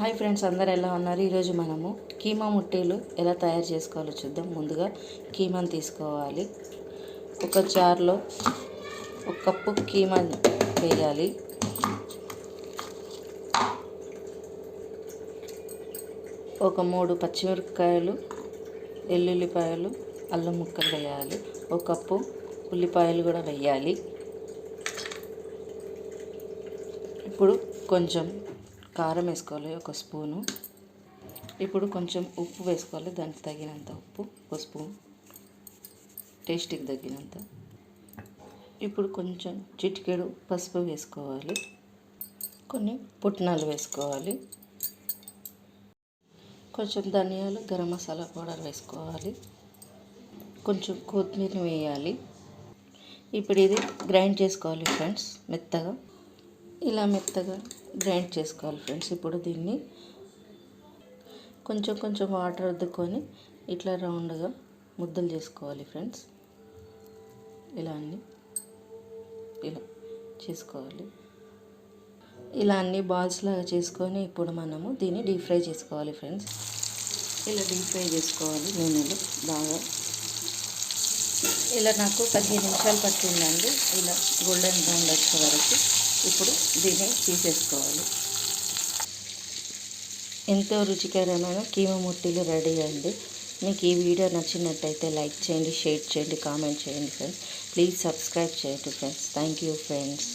Hi friends అందరు ఎలా ఉన్నారు? ఈరోజు మనము కీమా ముట్టేలు ఎలా తయారు చేసుకోవాలో చూద్దాం. ముందుగా కీమాను తీసుకోవాలి. ఒక జార్లో ఒక కప్పు కీమా వేయాలి. ఒక మూడు పచ్చిమిరపకాయలు ఎల్లుల్లిపాయలు అల్లం ముక్కలు వేయాలి. ఒక కప్పు ఉల్లిపాయలు కూడా వేయాలి. ఇప్పుడు కొంచెం కారం వేసుకోవాలి ఒక స్పూను. ఇప్పుడు కొంచెం ఉప్పు వేసుకోవాలి దానికి తగినంత ఉప్పు ఒక స్పూన్. టేస్ట్కి తగినంత. ఇప్పుడు కొంచెం చిటికెడు పసుపు వేసుకోవాలి. కొన్ని పుట్నాలు వేసుకోవాలి. కొంచెం ధనియాలు గరం మసాలా పౌడర్ వేసుకోవాలి. కొంచెం కొత్తిమీర వేయాలి. ఇప్పుడు ఇది గ్రైండ్ చేసుకోవాలి ఫ్రెండ్స్ మెత్తగా. ఇలా మెత్తగా గ్రైండ్ చేసుకోవాలి ఫ్రెండ్స్. ఇప్పుడు దీన్ని కొంచెం కొంచెం వాటర్ వద్దుకొని ఇట్లా రౌండ్గా ముద్దలు చేసుకోవాలి ఫ్రెండ్స్. ఇలా అన్ని ఇలా చేసుకోవాలి. ఇలా అన్ని బాల్స్ లాగా చేసుకొని ఇప్పుడు మనము దీన్ని డీప్ ఫ్రై చేసుకోవాలి ఫ్రెండ్స్. ఇలా డీప్ ఫ్రై చేసుకోవాలి నూనెలో బాగా. ఇలా నాకు పదిహేను నిమిషాలు పట్టిందండి. ఇలా గోల్డెన్ బ్రౌన్ వచ్చే వరకు ఇప్పుడు దీన్ని తీసేసుకోవాలి. ఎంతో రుచికరమైన కీమ ముట్టిలు రెడీ అండి. మీకు ఈ వీడియో నచ్చినట్టయితే లైక్ చేయండి షేర్ చేయండి కామెంట్ చేయండి ఫ్రెండ్స్. ప్లీజ్ సబ్స్క్రైబ్ చేయండి ఫ్రెండ్స్. Thank you friends.